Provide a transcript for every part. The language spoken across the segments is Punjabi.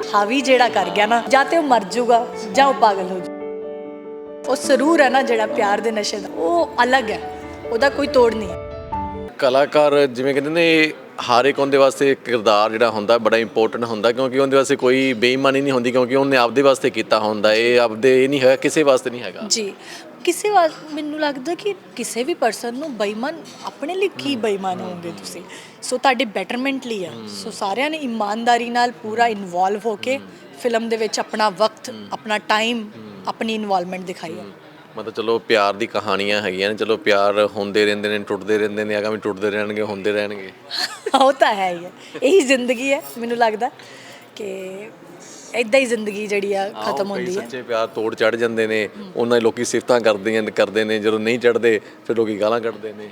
ਪਿਆਰ ਹਾਵੀ ਜਿਹੜਾ ਕਰ ਗਿਆ ਨਾ, ਜਾਂ ਤੇ ਉਹ ਮਰ ਜਾਊਗਾ, ਜਾਂ ਉਹ ਪਾਗਲ ਹੋ ਜਾਊ। ਉਹ ਸਰੂਰ ਹੈ ਨਾ ਜਿਹੜਾ ਪਿਆਰ ਦੇ ਨਸ਼ੇ ਦਾ, ਉਹ ਅਲੱਗ ਹੈ, ਉਹਦਾ ਕੋਈ ਤੋੜ ਨਹੀਂ ਕਲਾਕਾਰ ਜਿਵੇਂ ਕਹਿੰਦੇ ਨੇ ਹਰ ਇੱਕ ਉਹਦੇ ਵਾਸਤੇ ਕਿਰਦਾਰ ਜਿਹੜਾ ਹੁੰਦਾ ਬੜਾ ਇੰਪੋਰਟੈਂਟ ਹੁੰਦਾ ਕਿਉਂਕਿ ਉਹਦੇ ਵਾਸਤੇ ਕੋਈ ਬੇਈਮਾਨੀ ਨਹੀਂ ਹੁੰਦੀ ਕਿਉਂਕਿ ਉਹਨੇ ਆਪਦੇ ਵਾਸਤੇ ਕੀਤਾ ਹੁੰਦਾ ਇਹ ਆਪਦੇ ਇਹ ਨਹੀਂ ਹੈ ਕਿਸੇ ਵਾਸਤੇ ਨਹੀਂ ਹੈਗਾ। ਜੀ ਕਿਸੇ ਵਾਰ ਮੈਨੂੰ ਲੱਗਦਾ ਕਿ ਕਿਸੇ ਵੀ ਪਰਸਨ ਨੂੰ ਬੇਈਮਾਨ ਆਪਣੇ ਲਈ ਕੀ ਬੇਈਮਾਨ ਹੋਵੋਗੇ ਤੁਸੀਂ? ਸੋ ਤੁਹਾਡੇ ਬੈਟਰਮੈਂਟ ਲਈ ਹੈ ਸੋ ਸਾਰਿਆਂ ਨੇ ਇਮਾਨਦਾਰੀ ਨਾਲ ਪੂਰਾ ਇਨਵੋਲਵ ਹੋ ਕੇ ਫਿਲਮ ਦੇ ਵਿੱਚ ਆਪਣਾ ਵਕਤ ਆਪਣਾ ਟਾਈਮ ਆਪਣੀ ਇਨਵੋਲਵਮੈਂਟ ਦਿਖਾਈ ਹੈ ਮਤਲਬ ਚਲੋ ਪਿਆਰ ਦੀ ਕਹਾਣੀਆਂ ਹੈਗੀਆਂ ਨੇ ਚਲੋ ਪਿਆਰ ਹੁੰਦੇ ਰਹਿੰਦੇ ਨੇ ਟੁੱਟਦੇ ਰਹਿੰਦੇ ਨੇ ਆਗਾਮੀ ਟੁੱਟਦੇ ਰਹਿਣਗੇ ਹੁੰਦੇ ਰਹਿਣਗੇ। ਉਹ ਤਾਂ ਹੈ ਹੀ ਹੈ। ਇਹੀ ਜ਼ਿੰਦਗੀ ਹੈ ਮੈਨੂੰ ਲੱਗਦਾ ਕਿ ਇਦਾਂ ਹੀ ਜ਼ਿੰਦਗੀ ਜਿਹੜੀ ਆ ਖਤਮ ਹੁੰਦੀ ਹੈ। ਸੱਚੇ ਪਿਆਰ ਤੋੜ ਚੜ ਜਾਂਦੇ ਨੇ ਉਹਨਾਂ ਦੇ ਲੋਕੀ ਸਿਫਤਾਂ ਕਰਦੇ ਨੇ ਕਰਦੇ ਨੇ ਜਦੋਂ ਨਹੀਂ ਚੜਦੇ ਫਿਰ ਲੋਕੀ ਗਾਲਾਂ ਕੱਢਦੇ ਨੇ।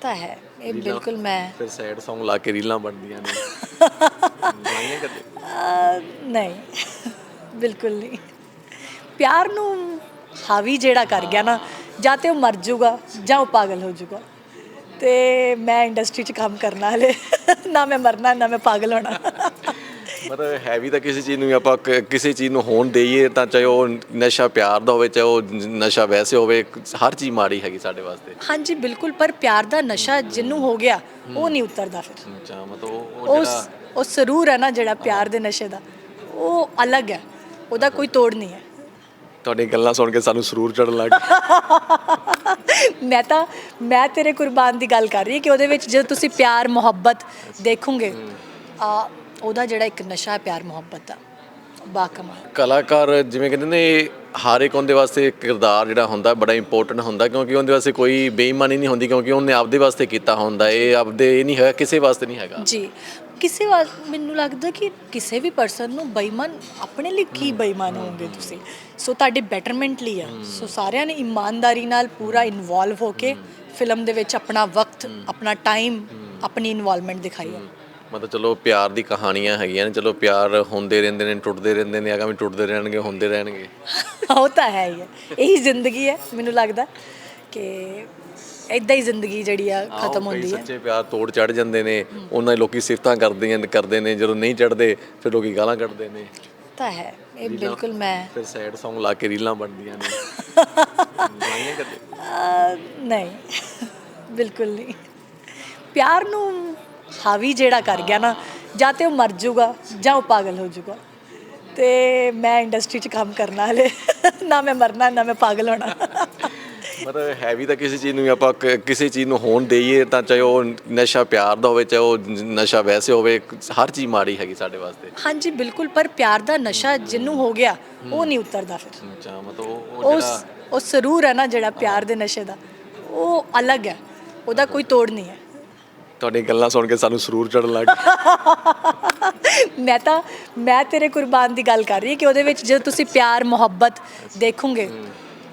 ਤਾਂ ਹੈ ਇਹ ਬਿਲਕੁਲ ਮੈਂ ਫਿਰ ਸੈਡ Song ਲਾ ਕੇ ਰੀਲਾਂ ਬਣਦੀਆਂ ਨੇ। ਨਹੀਂ ਬਿਲਕੁਲ ਨਹੀਂ। ਪਿਆਰ ਨੂੰ ਹਾਵੀ ਜਿਹੜਾ ਕਰ ਗਿਆ ਨਾ ਜਾਂ ਤੇ ਉਹ ਮਰ ਜਾਊਗਾ ਜਾਂ ਉਹ ਪਾਗਲ ਹੋ ਜਾਊਗਾ ਤੇ ਮੈਂ ਇੰਡਸਟਰੀ 'ਚ ਕੰਮ ਕਰਨਾ ਹਲੇ ਨਾ ਮੈਂ ਮਰਨਾ ਨਾ ਮੈਂ ਪਾਗਲ ਹੋਣਾ। ਮਤਲਬ ਹੈਵੀ ਤਾਂ ਕਿਸੇ ਚੀਜ਼ ਨੂੰ ਆਪਾਂ ਕਿਸੇ ਚੀਜ਼ ਨੂੰ ਹੋਣ ਦੇਈਏ ਤਾਂ ਚਾਹੇ ਉਹ ਨਸ਼ਾ ਪਿਆਰ ਦਾ ਹੋਵੇ ਚਾਹੇ ਉਹ ਨਸ਼ਾ ਵੈਸੇ ਹੋਵੇ ਹਰ ਚੀਜ਼ ਮਾੜੀ ਹੈਗੀ ਸਾਡੇ ਵਾਸਤੇ। ਹਾਂਜੀ ਬਿਲਕੁਲ ਪਰ ਪਿਆਰ ਦਾ ਨਸ਼ਾ ਜਿੰਨੂੰ ਹੋ ਗਿਆ ਉਹ ਨਹੀਂ ਉਤਰਦਾ ਫਿਰ। ਅੱਛਾ ਮਤਲਬ ਉਹ ਜਿਹੜਾ ਉਹ ਸਰੂਰ ਹੈ ਨਾ ਜਿਹੜਾ ਪਿਆਰ ਦੇ ਨਸ਼ੇ ਦਾ ਉਹ ਅਲੱਗ ਹੈ ਉਹਦਾ ਕੋਈ ਤੋੜ ਨਹੀਂ ਹੈ। ਤੁਹਾਡੀ ਗੱਲਾਂ ਸੁਣ ਕੇ ਸਾਨੂੰ ਸਰੂਰ ਚੜਨ ਲੱਗ ਮੈਂ ਤਾਂ ਮੈਂ ਤੇਰੇ ਕੁਰਬਾਨ ਦੀ ਗੱਲ ਕਰ ਰਹੀ ਹਾਂ ਕਿ ਉਹਦੇ ਵਿੱਚ ਜਦੋਂ ਤੁਸੀਂ ਪਿਆਰ ਮੁਹੱਬਤ ਦੇਖੋਗੇ ਆ ਉਹਦਾ ਜਿਹੜਾ ਇੱਕ ਨਸ਼ਾ ਹੈ ਪਿਆਰ ਮੁਹੱਬਤ ਦਾ ਬਾਕਮਾਲ। ਕਲਾਕਾਰ ਜਿਵੇਂ ਕਹਿੰਦੇ ਨੇ ਹਰ ਇੱਕ ਉਹਦੇ ਵਾਸਤੇ ਕਿਰਦਾਰ ਜਿਹੜਾ ਹੁੰਦਾ ਬੜਾ ਇੰਪੋਰਟੈਂਟ ਹੁੰਦਾ ਕਿਉਂਕਿ ਉਹਦੇ ਵਾਸਤੇ ਕੋਈ ਬੇਈਮਾਨੀ ਨਹੀਂ ਹੁੰਦੀ ਕਿਉਂਕਿ ਉਹਨੇ ਆਪਦੇ ਵਾਸਤੇ ਕੀਤਾ ਹੁੰਦਾ ਇਹ ਆਪਦੇ ਇਹ ਨਹੀਂ ਹੈ ਕਿਸੇ ਵਾਸਤੇ ਨਹੀਂ ਹੈਗਾ। ਜੀ ਕਿਸੇ ਵਾਰ ਮੈਨੂੰ ਲੱਗਦਾ ਕਿ ਕਿਸੇ ਵੀ ਪਰਸਨ ਨੂੰ ਬੇਈਮਾਨ ਆਪਣੇ ਲਈ ਕੀ ਬੇਈਮਾਨ ਹੋਵੋਗੇ ਤੁਸੀਂ? ਸੋ ਤੁਹਾਡੇ ਬੈਟਰਮੈਂਟ ਲਈ ਹੈ ਸੋ ਸਾਰਿਆਂ ਨੇ ਇਮਾਨਦਾਰੀ ਨਾਲ ਪੂਰਾ ਇਨਵੋਲਵ ਹੋ ਕੇ ਫਿਲਮ ਦੇ ਵਿੱਚ ਆਪਣਾ ਵਕਤ ਆਪਣਾ ਟਾਈਮ ਆਪਣੀ ਇਨਵੋਲਵਮੈਂਟ ਦਿਖਾਈ ਹੈ ਮਤਲਬ ਚਲੋ ਪਿਆਰ ਦੀ ਕਹਾਣੀਆਂ ਹੈਗੀਆਂ ਨੇ ਚਲੋ ਪਿਆਰ ਹੁੰਦੇ ਰਹਿੰਦੇ ਨੇ ਟੁੱਟਦੇ ਰਹਿੰਦੇ ਨੇ ਆਗਾਮੀ ਟੁੱਟਦੇ ਰਹਿਣਗੇ ਹੁੰਦੇ ਰਹਿਣਗੇ। ਉਹ ਤਾਂ ਹੈ ਹੀ ਹੈ ਇਹੀ ਜ਼ਿੰਦਗੀ ਹੈ ਮੈਨੂੰ ਲੱਗਦਾ। ਕਿ ਇਦਾਂ ਹੀ ਜ਼ਿੰਦਗੀ ਜਿਹੜੀ ਆ ਖਤਮ ਕਈ ਹੁੰਦੀ ਹੈ ਸੱਚੇ ਪਿਆਰ ਤੋੜ ਚੜ ਜਾਂਦੇ ਨੇ ਉਹਨਾਂ ਦੇ ਲੋਕੀ ਸਿਫਤਾਂ ਕਰਦੇ ਨੇ ਕਰਦੇ ਨੇ ਜਦੋਂ ਨਹੀਂ ਚੜਦੇ ਫਿਰ ਲੋਕੀ ਗਾਲਾਂ ਕੱਢਦੇ ਨੇ। ਤਾਂ ਹੈ ਇਹ ਬਿਲਕੁਲ ਮੈਂ ਫਿਰ ਸੈਡ Song ਲਾ ਕੇ ਰੀਲਾਂ ਬਣਦੀਆਂ ਨੇ। ਅਹ, ਨਹੀਂ ਬਿਲਕੁਲ ਨਹੀਂ। ਪਿਆਰ ਨੂੰ ਹਾਵੀ ਜਿਹੜਾ ਕਰ ਗਿਆ ਨਾ ਜਾਂ ਤੇ ਉਹ ਮਰ ਜਾਊਗਾ ਜਾਂ ਉਹ ਪਾਗਲ ਹੋ ਜਾਊਗਾ। ਤੇ ਮੈਂ ਇੰਡਸਟਰੀ 'ਚ ਕੰਮ ਕਰਨਾ ਹਲੇ ਨਾ ਮੈਂ ਮਰਨਾ ਨਾ ਮੈਂ ਪਾਗਲ ਹੋਣਾ। ਮਤਲਬ ਹੈਵੀ ਤਾਂ ਕਿਸੇ ਚੀਜ਼ ਨੂੰ ਵੀ ਆਪਾਂ ਕ- ਕਿਸੇ ਚੀਜ਼ ਨੂੰ ਹੋਣ ਦੇਈਏ ਤਾਂ ਚਾਹੇ ਉਹ ਨਸ਼ਾ ਪਿਆਰ ਦਾ ਹੋਵੇ ਚਾਹੇ ਉਹ ਨਸ਼ਾ ਵੈਸੇ ਹੋਵੇ ਹਰ ਚੀਜ਼ ਮਾੜੀ ਹੈਗੀ ਸਾਡੇ ਵਾਸਤੇ। ਹਾਂਜੀ ਬਿਲਕੁਲ ਪਰ ਪਿਆਰ ਦਾ ਨਸ਼ਾ ਜਿੰਨੂੰ ਹੋ ਗਿਆ ਉਹ ਨਹੀਂ ਉਤਰਦਾ ਫਿਰ। ਅੱਛਾ ਮਤਲਬ ਉਹ ਉਹ ਉਸ ਜਿਹੜਾ ਉਹ ਸਰੂਰ ਹੈ ਨਾ ਜਿਹੜਾ ਪਿਆਰ ਦੇ ਨਸ਼ੇ ਦਾ ਉਹ ਅਲੱਗ ਹੈ। ਉਹਦਾ ਕੋਈ ਤੋੜ ਨਹੀਂ ਹੈ। ਤੁਹਾਡੀ ਗੱਲਾਂ ਸੁਣ ਕੇ ਸਾਨੂੰ ਸਰੂਰ ਚੜਨ ਲੱਗ ਗਿਆ ਮੈਂ ਤਾਂ ਮੈਂ ਤੇਰੇ ਕੁਰਬਾਨ ਦੀ ਗੱਲ ਕਰ ਰਹੀ ਹਾਂ ਕਿ ਉਹਦੇ ਵਿੱਚ ਜਦੋਂ ਤੁਸੀਂ ਪਿਆਰ ਮੁਹੱਬਤ ਦੇਖੋਗੇ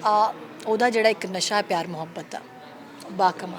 ਆ ਉਹਦਾ ਜਿਹੜਾ ਇੱਕ ਨਸ਼ਾ ਹੈ ਪਿਆਰ ਮੁਹੱਬਤ ਦਾ ਬਾਕਮਾਲ।